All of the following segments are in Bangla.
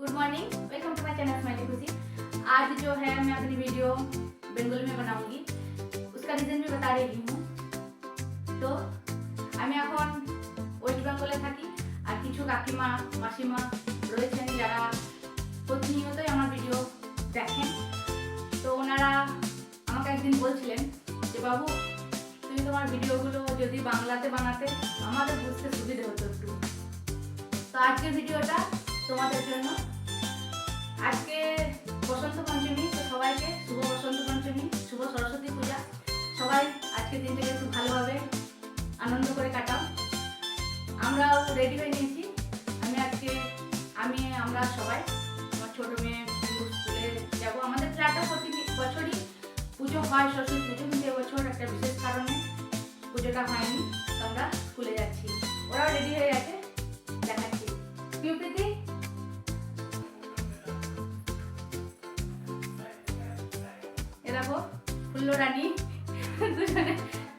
good morning welcome to my channel smiley खुशी आज जो है मैं अपनी वीडियो बेंगोली में बनाऊंगी उसका रीज़न भी बता रही हूँ তো আমি এখন ওয়েস্ট বেঙ্গলে থাকি আর কিছু কাকিমা মাসিমা রয়েছেন যারা প্রতিনিয়তই আমার ভিডিও দেখেন তো ওনারা আমাকে একদিন বলছিলেন যে বাবু তুমি তোমার ভিডিওগুলো যদি বাংলাতে বানাতে আমাদের বুঝতে সুবিধে হতো একটু তো আজকের ভিডিওটা তোমাদের জন্য আজকে বসন্ত পঞ্চমী, তো সবাইকে শুভ বসন্ত পঞ্চমী, শুভ সরস্বতী পূজা। সবাই আজকের দিনটাকে একটু ভালোভাবে আনন্দ করে কাটাও। আমরাও রেডি হয়ে নিয়েছি। আমি আজকে, আমি, আমরা সবাই, আমার ছোটো মেয়ে স্কুলে যাব। আমাদের ফ্ল্যাটে প্রতি বছরই পুজো হয়, সরস্বতী পুজো, কিন্তু এবছর একটা বিশেষ কারণে পুজোটা হয়নি। তো আমরা স্কুলে যাচ্ছি। ওরাও রেডি হয়ে গেছে, দেখাচ্ছি। প্রিয় ফুল্লো রানী। দুজনে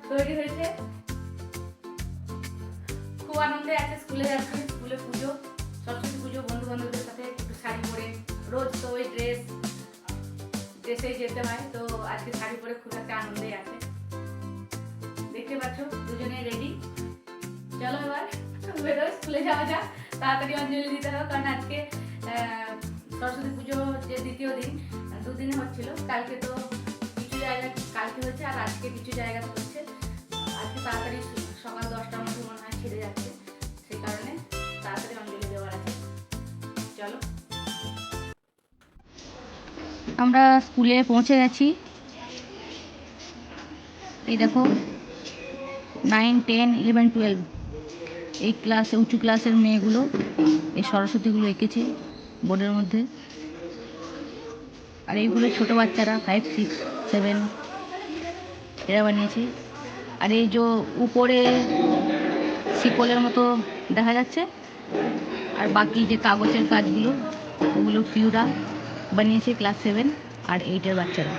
তৈরি হয়েছে। খুব আনন্দে আছে স্কুলে যাচ্ছে, স্কুলে পুজো, সরস্বতী পুজো বন্ধু বান্ধবদের সাথে একটু শাড়ি পরে। রোজ তো ওই ড্রেস ড্রেসেই যেতে হয়, তো আজকে শাড়ি পরে খুব একটা আনন্দে আছে। দেখতে পাচ্ছ, দুজনে রেডি চলো এবার, বেরো, স্কুলে যাওয়া যাক। তাড়াতাড়ি অঞ্জলি দিতে হবে, কারণ আজকে সরস্বতী পুজো যে দ্বিতীয় দিন, দুদিনে হচ্ছিল। কালকে তো কিছু জায়গায় কালকে আর আজকে কিছু জায়গাতে হচ্ছে। আজকে তাড়াতাড়ি সকাল দশটার মধ্যে মনে হয় ছেড়ে যাচ্ছে। সেই কারণে তাড়াতাড়ি অঞ্জলি দেওয়ার আছে। চলো। আমরা স্কুলে পৌঁছে গেছি। এই দেখো নাইন টেন ইলেভেন টুয়েলভ এই ক্লাসে উঁচু ক্লাসের মেয়েগুলো, এই সরস্বতীগুলো এঁকেছে বোর্ডের মধ্যে। আর এইগুলো ছোট বাচ্চারা ফাইভ সিক্স সেভেন এরা বানিয়েছে। আর এই যে উপরে শিকলের মতো দেখা যাচ্ছে, আর বাকি যে কাগজের কাজগুলো, ওগুলো পিউরা বানিয়েছে ক্লাস সেভেন আর এইটের বাচ্চারা।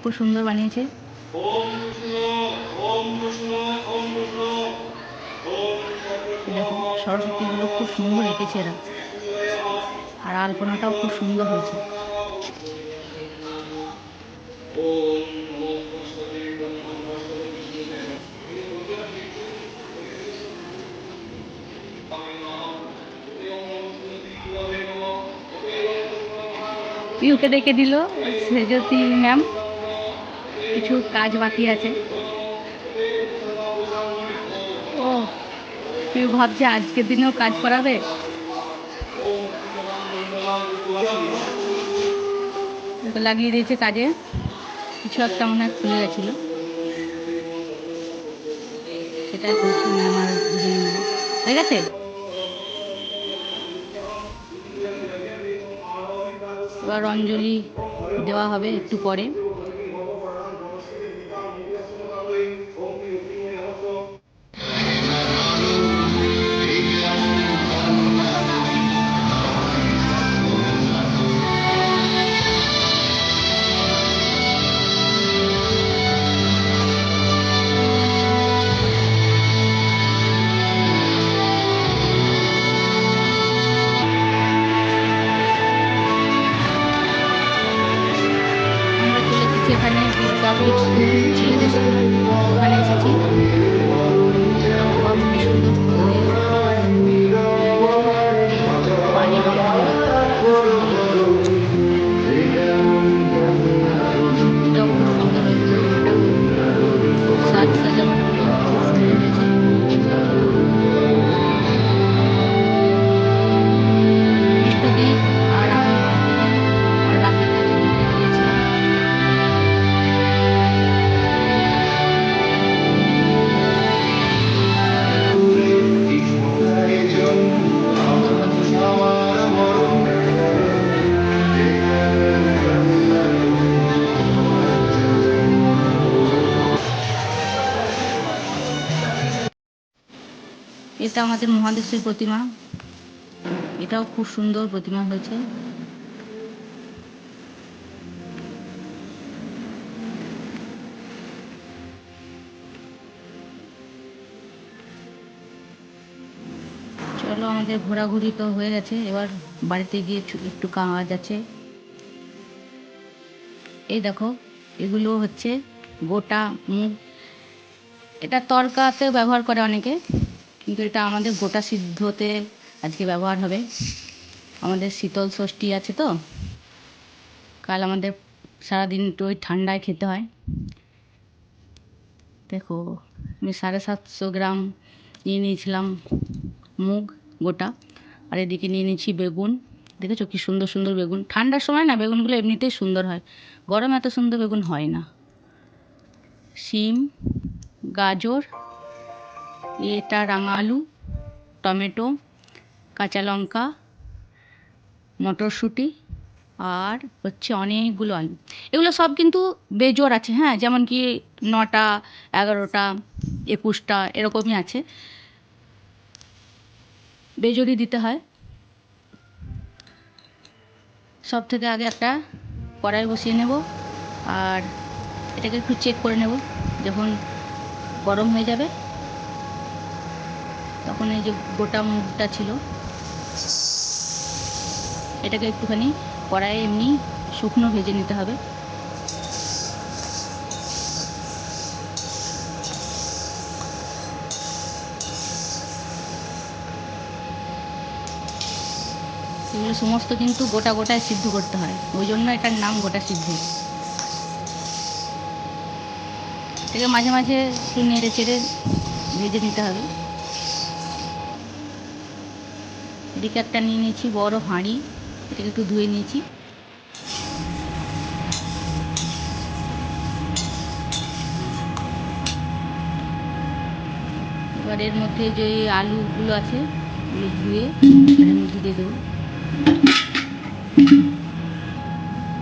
খুব সুন্দর বানিয়েছে। সরস্বতীগুলো খুব সুন্দর এঁকেছে এরা। আর আলপনাটাও খুব সুন্দর হয়েছে। পিউকে ডেকে দিল, সেজতি ম্যাম। কিছু কাজ বাকি আছে। ও পিউ ভাবছে আজকের দিনেও কাজ করাবে? ওকে লাগিয়ে দিয়েছে কাজে। কিছু একটা মনে হয় খুলে গেছিল। সেটাই আমার হয়ে গেছে? এবার অঞ্জলি দেওয়া হবে একটু পরে। এখানে পাবলিক এটা আমাদের মহাদেশের প্রতিমা। এটাও খুব সুন্দর প্রতিমা হয়েছে। চলো, আমাদের ঘোরাঘুরি তো হয়ে গেছে। এবার বাড়িতে গিয়ে একটু- কাজ আছে। এই দেখো, এগুলো হচ্ছে গোটা মুগ এটা তরকাতে ব্যবহার করে অনেকে। কিন্তু এটা আমাদের গোটা সিদ্ধতে আজকে ব্যবহার হবে। আমাদের শীতল ষষ্ঠী আছে তো? কাল আমাদের সারাদিন একটু ওই ঠান্ডায় খেতে হয়। দেখো, আমি সাড়ে সাতশো গ্রাম নিয়ে নিয়েছিলাম মুগ গোটা, আর এদিকে নিয়ে নিয়েছি বেগুন। দেখেছ কি সুন্দর সুন্দর বেগুন? ঠান্ডার সময় না বেগুনগুলো এমনিতেই সুন্দর হয়। গরম এত সুন্দর বেগুন হয় না। শিম, গাজর এটা রাঙা আলু, টমেটো, কাঁচা লঙ্কা, মটরশুঁটি আর হচ্ছে অনেকগুলো আলু। এগুলো সব কিন্তু বেজোর আছে হ্যাঁ? যেমন কি নটা, এগারোটা, একুশটা, এরকমই আছে। বেজোরই দিতে হয়। সব থেকে আগে একটা কড়াই বসিয়ে নেব আর এটাকে একটু চেক করে নেব, যখন গরম হয়ে যাবে। তখন এই যে গোটা মুগটা ছিল, এটাকে একটুখানি কড়াইয়ে এমনি শুকনো ভেজে নিতে হবে। এগুলো সমস্ত কিন্তু গোটা গোটায় সিদ্ধ করতে হয়, ওই জন্য এটার নাম গোটা সিদ্ধ। এটাকে মাঝে মাঝে একটু নেড়ে চেড়ে ভেজে নিতে হবে। একটা নিয়ে নিয়েছি, বড় হাঁড়ি, এটাকে একটু ধুয়ে নিয়েছি। এবার এর মধ্যে যে আলুগুলো আছে, ওগুলো ধুয়ে এর মধ্যে দিয়ে দেবো।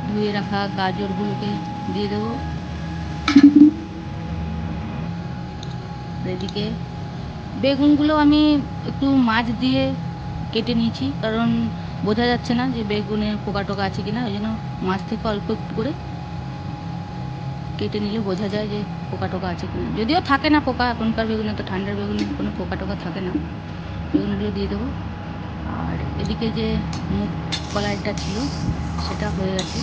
ধুয়ে রাখা গাজরগুলোকে দিয়ে দেবো। এদিকে বেগুনগুলো আমি একটু মাছ দিয়ে কেটে নিয়েছি। কারণ বোঝা যাচ্ছে না যে বেগুনে পোকা টোকা আছে কিনা, ওই জন্য মাছ থেকে অল্প একটু করে কেটে নিলে বোঝা যায় যে পোকা টোকা আছে কিনা। যদিও থাকে না পোকা, এখনকার বেগুনে তো ঠান্ডার বেগুনে কোনো পোকা টোকা থাকে না। বেগুনগুলো দিয়ে দেবো। আর এদিকে যে মুগ কলাইটা ছিল, সেটা হয়ে গেছে।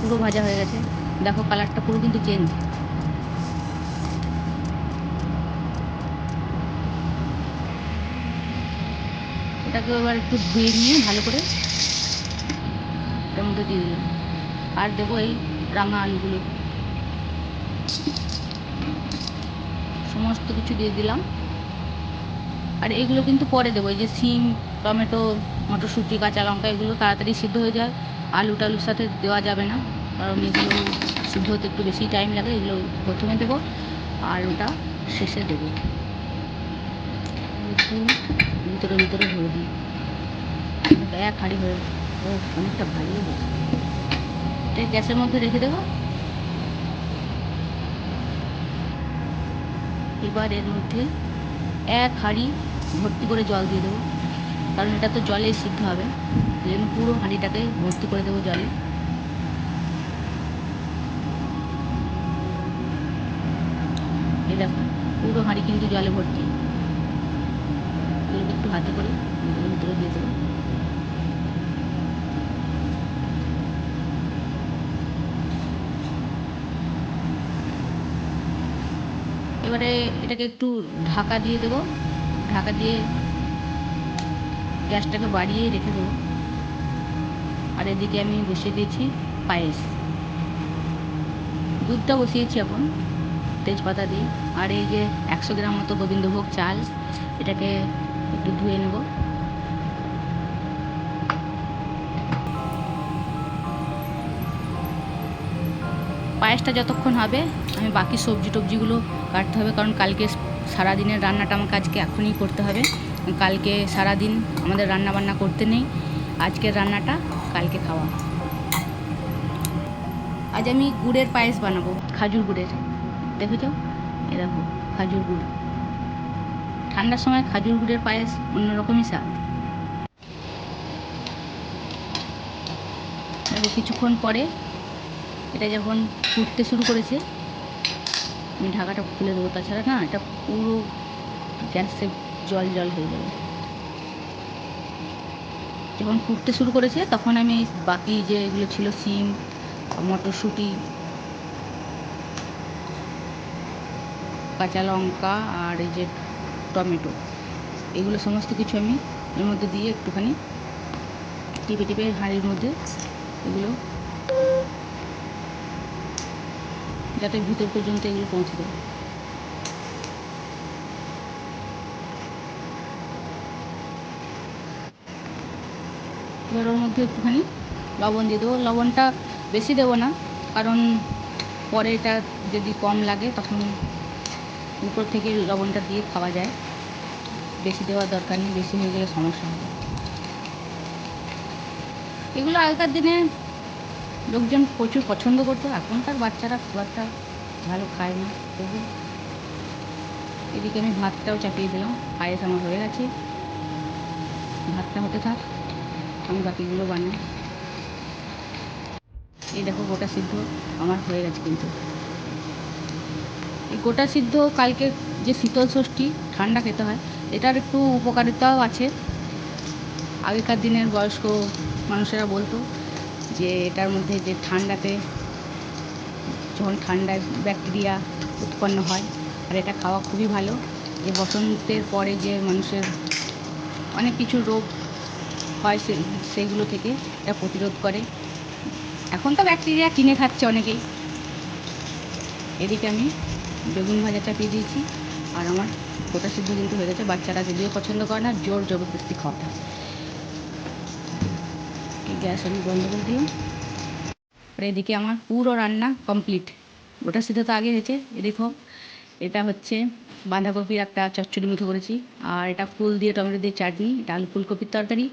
পুরো ভাজা হয়ে গেছে। দেখো কালারটা পুরো কিন্তু চেঞ্জ এটাকে এবার একটু ধুয়ে নিয়ে ভালো করে এটার মধ্যে দিয়ে দিলাম। আর দেবো এই রাঙা আলুগুলো। সমস্ত কিছু দিয়ে দিলাম। আর এগুলো কিন্তু পরে দেবো, এই যে সিম, টমেটো, মটরশুঁটি, কাঁচা লঙ্কা, এগুলো তাড়াতাড়ি সিদ্ধ হয়ে যায়। আলু টালুর সাথে দেওয়া যাবে না, কারণ এগুলো সিদ্ধ হতে একটু বেশি টাইম লাগে, এগুলো প্রথমে দেবো আর ওটা শেষে দেবো। ভিতরে ভিতরে ভরে দিই। এক হাঁড়ি হয়ে ও অনেকটা ভারী হয়েছে এটা গ্যাসের মধ্যে রেখে দেবো? এবার এর মধ্যে এক হাঁড়ি ভর্তি করে জল দিয়ে দেবো। কারণ এটা তো জলে সিদ্ধ হবে। জন্য পুরো হাঁড়িটাকে ভর্তি করে দেবো জলে। এই দেখো, পুরো হাঁড়ি কিন্তু জলে ভর্তি। একটু হাতে করে ভিতরে দিয়ে দেবো। এবারে এটাকে একটু ঢাকা দিয়ে দেবো। ঢাকা দিয়ে গ্যাসটাকে বাড়িয়ে রেখে দেবো। আর এদিকে আমি বসিয়ে দিয়েছি পায়েস। দুধটা বসিয়েছি এখন, তেজপাতা দিয়ে। আর এই যে একশো গ্রাম মতো গোবিন্দভোগ চাল, এটাকে একটু ধুয়ে নেব। পায়েসটা যতক্ষণ হবে, আমি বাকি সবজি টবজিগুলো কাটতে হবে, কারণ কালকে সারাদিনের রান্নাটা আমাকে আজকে এখনই করতে হবে। কালকে সারাদিন আমাদের রান্না বান্না করতে নেই। আজকের রান্নাটা কালকে খাওয়া। আজ আমি গুড়ের পায়েস বানাবো, খাজুর গুড়ের। দেখেছ এরকম খাজুর গুড়। ঠান্ডার সময় খাজুর গুড়ের পায়েস অন্যরকমই স্বাদ। দেখো, কিছুক্ষণ পরে এটা যখন ফুটতে শুরু করেছে, আমি ঢাকাটা খুলে দেবো। তাছাড়া না, এটা পুরো গ্যাসে জল জল হয়ে যাবে। যখন ফুটতে শুরু করেছে, তখন আমি বাকি যে এগুলো ছিল, সিম, মটরশুঁটি, কাঁচা লঙ্কা আর এই যে টমেটো, এগুলো সমস্ত কিছু আমি এর মধ্যে দিয়ে একটুখানি টিপে টিপে হাঁড়ির মধ্যে এগুলো যাতে ভিতর পর্যন্ত এগুলো পৌঁছে দেয় এবার ওর মধ্যে একটুখানি লবণ দিয়ে দেবো। লবণটা বেশি দেবো না, কারণ পরে এটা যদি কম লাগে তখন উপর থেকে লবণটা দিয়ে খাওয়া যায়। বেশি দেওয়ার দরকার নেই, বেশি হয়ে গেলে সমস্যা হবে। এগুলো আগেকার দিনে লোকজন প্রচুর পছন্দ করতো। এখনকার বাচ্চারা খুব একটা ভালো খায় না। তবু এদিকে আমি ভাতটাও চাপিয়ে দিলাম। পায়েস আমার হয়ে গেছে। ভাতটা হতে থাক, আমি বাকিগুলো বানাই। এই দেখো গোটা সিদ্ধ আমার হয়ে গেছে কিন্তু। এই গোটা সিদ্ধ কালকে যে শীতল ষষ্ঠী, ঠান্ডা খেতে হয়, এটার একটু উপকারিতাও আছে। আগেকার দিনের বয়স্ক মানুষেরা বলতো যে এটার মধ্যে যে ঠান্ডাতে যখন ঠান্ডায় ব্যাকটেরিয়া উৎপন্ন হয়, আর এটা খাওয়া খুবই ভালো। যে বসন্তের পরে যে মানুষের অনেক কিছু রোগ হয় সে সেইগুলো থেকে এটা প্রতিরোধ করে। এখন তো ব্যাকটেরিয়া কিনে খাচ্ছে অনেকেই। এদিকে আমি বেগুন ভাজা চাপিয়ে দিয়েছি। আর আমার গোটা সিদ্ধ কিন্তু হয়ে গেছে। বাচ্চারা যদিও পছন্দ করে না, জোর জবরদস্তি এই গ্যাস আমি বন্ধ করে দিলাম। আর এদিকে আমার পুরো রান্না কমপ্লিট গোটা সিদ্ধ তো আগে হয়েছে। এ দেখো, এটা হচ্ছে বাঁধাকপির একটা চচ্চড়ি মুখো করেছি। আর এটা ফুল দিয়ে টমেটো দিয়ে চাটনি, এটা আলু ফুলকপির তরকারি,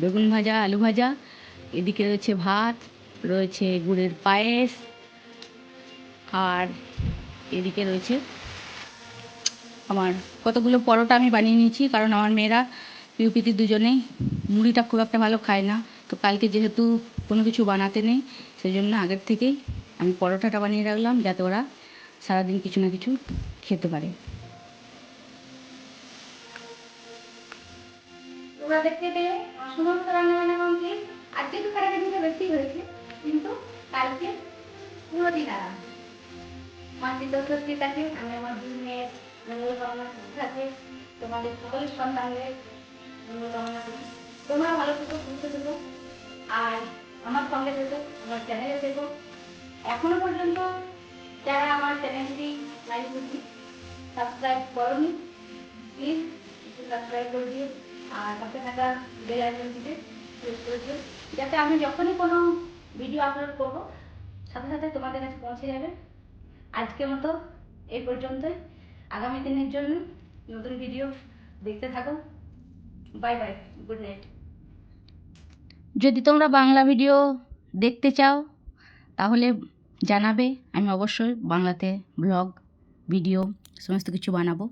বেগুন ভাজা, আলু ভাজা। এদিকে রয়েছে ভাত, রয়েছে গুড়ের পায়েস, আর এদিকে রয়েছে আমার কতগুলো পরোটা আমি বানিয়ে নিয়েছি। কারণ আমার মেয়েরা, পিউপিতি দুজনেই, মুড়িটা খুব একটা ভালো খায় না। তো কালকে যেহেতু কোনো কিছু বানাতে নেই সেই জন্য আগের থেকেই আমি পরোটাটা বানিয়ে রাখলাম যাতে ওরা সারাদিন কিছু না কিছু খেতে পারে। তোমাদের সন্তানদের তোমরা ভালো থেকো, সুস্থ থেকো। আর আমার সঙ্গে থেকো, আমার চ্যানেলে থেকো। এখনও পর্যন্ত যারা আমার চ্যানেলটি লাইক করছি সাবস্ক্রাইব করনি প্লিজ সাবস্ক্রাইব করে দিও আর পাশে থাকা বেল আইকনটিতে প্রেস করে দিও, যাতে আমি যখনই কোনো ভিডিও আপলোড করব, সাথে সাথে তোমাদের কাছে পৌঁছে যাবে। আজকের মতো এই পর্যন্তই। আগামী দিনের জন্য নতুন ভিডিও দেখতে থাকো। বাই বাই গুড নাইট যদি তোমরা বাংলা ভিডিও দেখতে চাও, তাহলে জানাবে। আমি অবশ্যই বাংলাতে ব্লগ, ভিডিও, সমস্ত কিছু বানাবো।